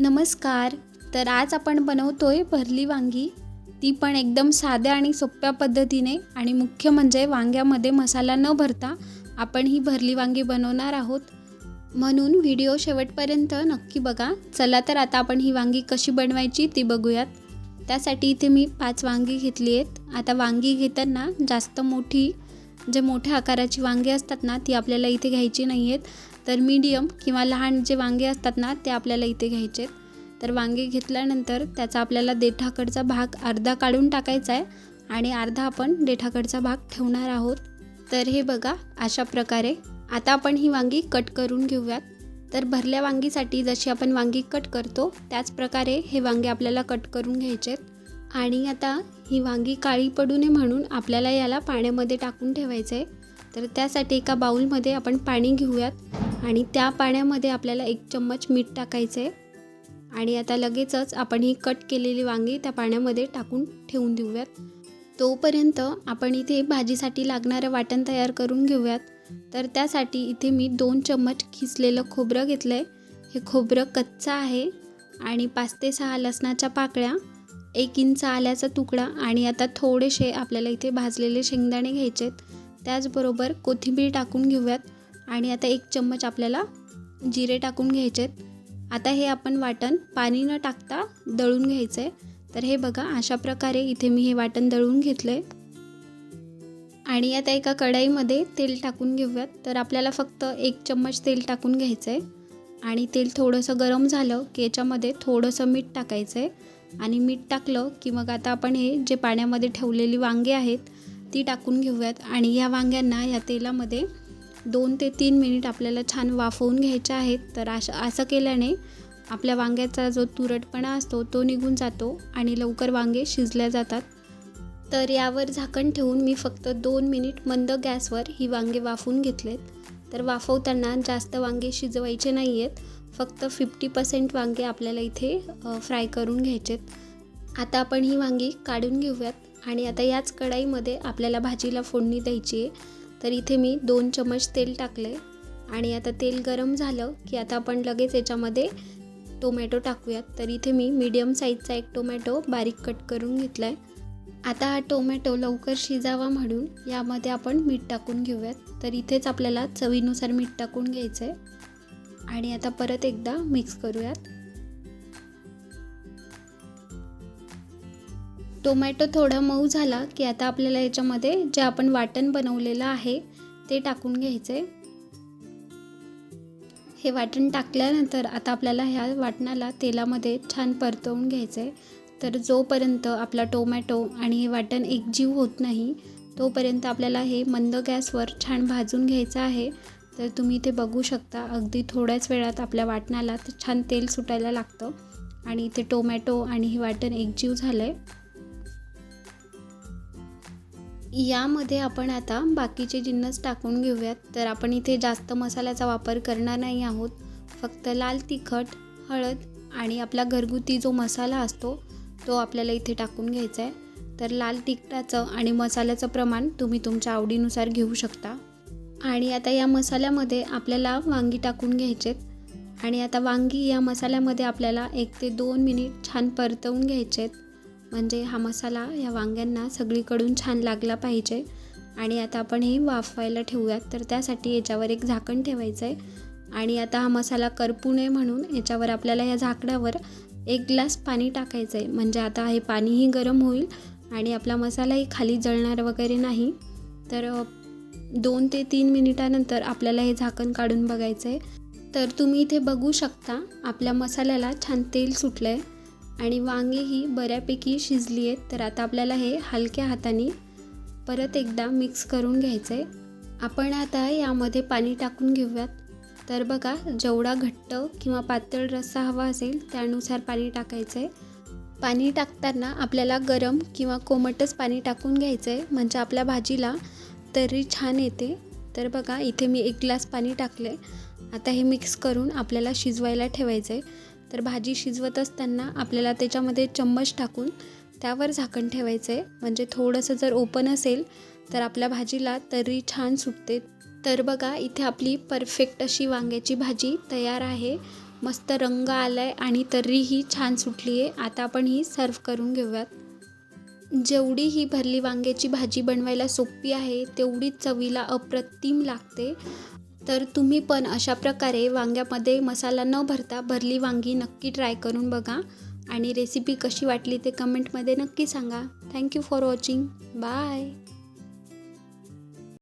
नमस्कार. तर आज आपण बनवतोय भरली वांगी. ती पण एकदम साध्या आणि सोप्या पद्धतीने आणि मुख्य म्हणजे वांग्यामध्ये मसाला न भरता आपण ही भरली वांगी बनवणार आहोत. म्हणून व्हिडिओ शेवटपर्यंत नक्की बघा. चला तर आता आपण ही वांगी कशी बनवायची ती बघूयात. त्यासाठी इथे मी पाच वांगी घेतली आहेत. आता वांगी घेताना जास्त मोठी जे मोठ्या आकाराची वांगी असतात ना ती आपल्याला इथे घ्यायची नाही आहेत तर मीडियम किंवा लहान जे वांगे असतात ना ते आपल्याला इथे घ्यायचे. आहेत तर वांगे घेतल्यानंतर त्याचा आपल्याला देठाकडचा भाग अर्धा काढून टाकायचा आहे आणि अर्धा आपण देठाकडचा भाग ठेवणार आहोत. तर हे बघा अशा प्रकारे. आता आपण ही वांगी कट करून घेऊयात. तर भरल्या वांगीसाठी जशी आपण वांगी कट करतो त्याच प्रकारे हे वांगे आपल्याला कट करून घ्यायचे. आहेत आणि आता ही वांगी काळी पडू नये म्हणून आपल्याला याला पाण्यामध्ये टाकून ठेवायचं आहे तर त्यासाठी एका बाऊलमध्ये आपण पाणी घेऊयात. आणि त्या पाण्यामध्ये आपल्याला एक चम्मच मीठ टाकायचं आहे आणि आता लगेचच आपण ही कट केलेली वांगी त्या पाण्यामध्ये टाकून ठेवून देऊयात. तोपर्यंत आपण इथे भाजीसाठी लागणारं वाटण तयार करून घेऊयात. तर त्यासाठी इथे मी दोन चम्मच खिसलेलं खोबरं घेतलं आहे हे खोबरं कच्चं आहे आणि पाच ते सहा लसणाच्या पाकळ्या एक इंच आल्याचा तुकडा आणि आता थोडेसे आपल्याला इथे भाजलेले शेंगदाणे घ्यायचे आहेत त्याचबरोबर कोथिंबीर टाकून घेऊयात. आणि आता एक चम्मच आपल्याला जिरे टाकून घ्यायचे आहेत. आता हे आपण वाटण पाणी न टाकता दळून घ्यायचं आहे तर हे बघा अशा प्रकारे इथे मी हे वाटण दळून घेतलं आहे आणि आता एका कढाईमध्ये तेल टाकून घेऊयात. तर आपल्याला फक्त एक चम्मच तेल टाकून घ्यायचं आहे आणि तेल थोडंसं गरम झालं की याच्यामध्ये थोडंसं मीठ टाकायचं आहे आणि मीठ टाकलं की मग आता आपण हे जे पाण्यामध्ये ठेवलेली वांगे आहेत ती टाकून घेऊयात. आणि या वांग्यांना या तेलामध्ये दोन ते तीन मिनिट आपल्याला छान वाफवून घ्यायचे आहेत. तर अशा असं केल्याने आपल्या वांग्याचा जो तुरटपणा असतो तो निघून जातो आणि लवकर वांगे शिजल्या जातात. तर यावर झाकण ठेवून मी फक्त दोन मिनिट मंद गॅसवर ही वांगे वाफवून घेतलेत. तर वाफवताना जास्त वांगे शिजवायचे नाही आहेत फक्त फिफ्टी पर्सेंट वांगे आपल्याला इथे फ्राय करून घ्यायचेत. आता आपण ही वांगी काढून घेऊयात. आणि आता याच कढाईमध्ये आपल्याला भाजीला फोडणी द्यायची आहे. तर इथे मी दोन चमच तेल टाकले आणि आता तेल गरम झालं की आता आपण लगेच याच्यामध्ये टोमॅटो टाकूयात. तर इथे मी मीडियम साईजचा एक टोमॅटो बारीक कट करून घेतला आहे आता हा टोमॅटो लवकर शिजावा म्हणून यामध्ये आपण मीठ टाकून घेऊयात. तर इथेच आपल्याला चवीनुसार मीठ टाकून घ्यायचं आहे आणि आता परत एकदा मिक्स करूयात. टोमॅटो थोडा मऊ झाला की आता आपल्याला याच्यामध्ये जे आपण वाटण बनवलेलं आहे ते टाकून घ्यायचं. आहे हे वाटण टाकल्यानंतर आता आपल्याला ह्या वाटणाला तेलामध्ये छान परतवून घ्यायचं. आहे तर जोपर्यंत आपला टोमॅटो आणि हे वाटण एकजीव होत नाही तोपर्यंत आपल्याला हे मंद गॅसवर छान भाजून घ्यायचं आहे. तर तुम्ही ते बघू शकता अगदी थोड्याच वेळात आपल्या वाटणाला छान तेल सुटायला लागतं आणि इथे टोमॅटो आणि हे वाटण एकजीव झालं आहे यामध्ये आपण आता बाकीचे जिन्नस टाकून घेऊयात. तर आपण इथे जास्त मसाल्याचा वापर करणार नाही आहोत. फक्त लाल तिखट हळद आणि आपला घरगुती जो मसाला असतो तो आपल्याला इथे टाकून घ्यायचा आहे. तर लाल तिखटाचं आणि मसाल्याचं प्रमाण तुम्ही तुमच्या आवडीनुसार घेऊ शकता. आणि आता या मसाल्यामध्ये आपल्याला वांगी टाकून घ्यायचेत. आणि आता वांगी या मसाल्यामध्ये आपल्याला एक ते दोन मिनिट छान परतवून घ्यायचेत. म्हणजे हा मसाला ह्या वांग्यांना सगळीकडून छान लागला पाहिजे. आणि आता आपण हे वाफवायला ठेवूयात. तर त्यासाठी याच्यावर एक झाकण ठेवायचं आहे आणि आता हा मसाला करपू नये म्हणून याच्यावर आपल्याला या झाकणावर एक ग्लास पाणी टाकायचं आहे म्हणजे आता हे पाणीही गरम होईल आणि आपला मसालाही खाली जळणार वगैरे नाही. तर दोन ते तीन मिनिटानंतर आपल्याला हे झाकण काढून बघायचं आहे तर तुम्ही इथे बघू शकता आपल्या मसाल्याला छान तेल सुटलं आहे आणि वांगे ही बऱ्यापैकी शिजली आहेत. तर आता आपल्याला हे हलक्या हाताने परत एकदा मिक्स करून घ्यायचं आहे आपण आता यामध्ये पाणी टाकून घेऊयात. तर बघा जेवढा घट्ट किंवा पातळ रस्सा हवा असेल त्यानुसार पाणी टाकायचं आहे पाणी टाकताना आपल्याला गरम किंवा कोमटच पाणी टाकून घ्यायचं आहे म्हणजे आपल्या भाजीला तरी छान येते. तर बघा इथे मी एक ग्लास पाणी टाकले आता हे मिक्स करून आपल्याला शिजवायला ठेवायचं आहे तर भाजी शिजवत असताना आपल्याला त्याच्यामध्ये चम्मच टाकून त्यावर झाकण ठेवायचं आहे म्हणजे थोडंसं जर ओपन असेल तर आपल्या भाजीला तरी छान सुटते तर बघा इथे आपली परफेक्ट अशी वांग्याची भाजी तयार आहे. मस्त रंग आला आहे आणि तर्रीही छान सुटली आहे आता आपण ही सर्व करून घेऊयात. जेवढी ही भरली वांग्याची भाजी बनवायला सोपी आहे तेवढीच चवीला अप्रतिम लागते. तर तुम्ही पण अशा प्रकारे वांग्यामध्ये मसाला न भरता भरली वांगी नक्की ट्राय करून बघा. आणि रेसिपी कशी वाटली ते कमेंटमध्ये नक्की सांगा. Thank you for watching bye